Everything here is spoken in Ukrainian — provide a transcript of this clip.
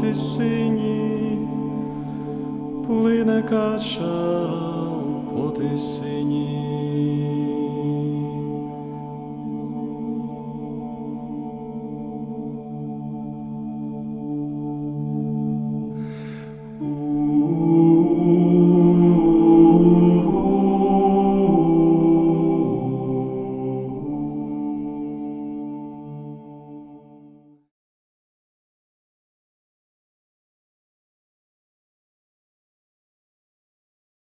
по тисині, плине кача по тисині.